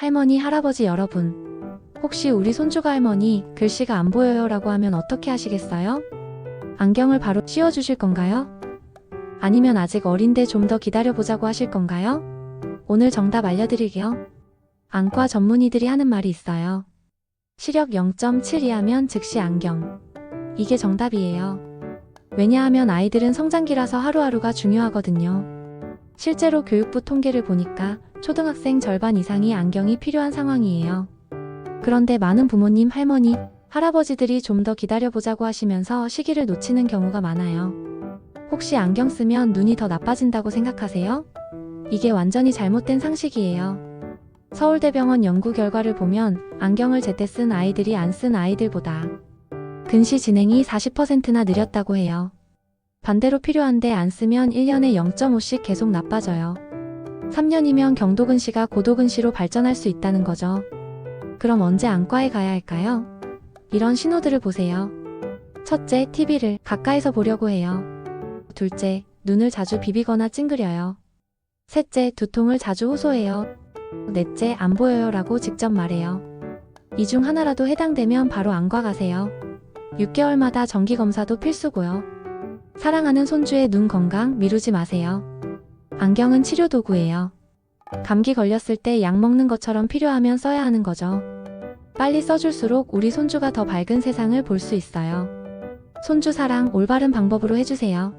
할머니, 할아버지 여러분. 혹시 우리 손주가 할머니, 글씨가 안 보여요 라고 하면 어떻게 하시겠어요? 안경을 바로 씌워주실 건가요? 아니면 아직 어린데 좀 더 기다려보자고 하실 건가요? 오늘 정답 알려드릴게요. 안과 전문의들이 하는 말이 있어요. 시력 0.7 이하면 즉시 안경. 이게 정답이에요. 왜냐하면 아이들은 성장기라서 하루하루가 중요하거든요. 실제로 교육부 통계를 보니까 초등학생 절반 이상이 안경이 필요한 상황이에요. 그런데 많은 부모님, 할머니, 할아버지들이 좀 더 기다려보자고 하시면서 시기를 놓치는 경우가 많아요. 혹시 안경 쓰면 눈이 더 나빠진다고 생각하세요? 이게 완전히 잘못된 상식이에요. 서울대병원 연구 결과를 보면 안경을 제때 쓴 아이들이 안 쓴 아이들보다 근시 진행이 40%나 느렸다고 해요. 반대로 필요한데 안 쓰면 1년에 0.5씩 계속 나빠져요. 3년이면 경도근시가 고도근시로 발전할 수 있다는 거죠. 그럼 언제 안과에 가야 할까요? 이런 신호들을 보세요. 첫째, TV를 가까이서 보려고 해요. 둘째, 눈을 자주 비비거나 찡그려요. 셋째, 두통을 자주 호소해요. 넷째, 안 보여요 라고 직접 말해요. 이 중 하나라도 해당되면 바로 안과 가세요. 6개월마다 정기검사도 필수고요. 사랑하는 손주의 눈 건강 미루지 마세요. 안경은 치료 도구예요. 감기 걸렸을 때 약 먹는 것처럼 필요하면 써야 하는 거죠. 빨리 써줄수록 우리 손주가 더 밝은 세상을 볼 수 있어요. 손주 사랑 올바른 방법으로 해주세요.